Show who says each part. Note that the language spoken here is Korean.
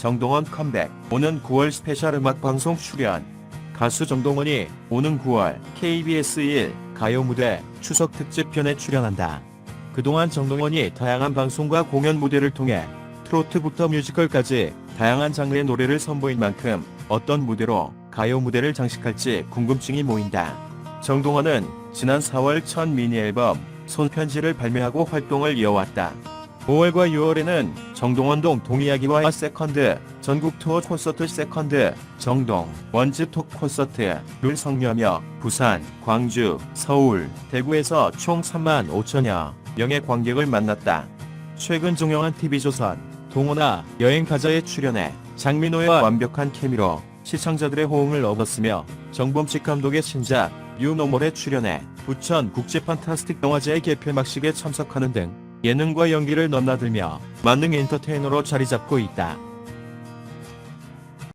Speaker 1: 정동원 컴백 오는 9월 스페셜 음악 방송 출연 가수 정동원이 오는 9월 KBS 1 가요 무대 추석 특집 편에 출연한다. 그동안 정동원이 다양한 방송과 공연 무대를 통해 트로트부터 뮤지컬까지 다양한 장르의 노래를 선보인 만큼 어떤 무대로 가요 무대를 장식할지 궁금증이 모인다. 정동원은 지난 4월 첫 미니 앨범 손편지를 발매하고 활동을 이어왔다. 5월과 6월에는 정동원동 동이야기와 세컨드, 전국 투어 콘서트 세컨드, 정동, 원즈톡 콘서트를 성료하며 부산, 광주, 서울, 대구에서 총 3만 5천여 명의 관객을 만났다. 최근 종영한 TV조선, 동호나 여행 가자에 출연해 장민호와 완벽한 케미로 시청자들의 호응을 얻었으며 정범칙 감독의 신작 유노멀에 출연해 부천 국제 판타스틱 영화제의 개폐막식에 참석하는 등 예능과 연기를 넘나들며 만능 엔터테이너로 자리 잡고 있다.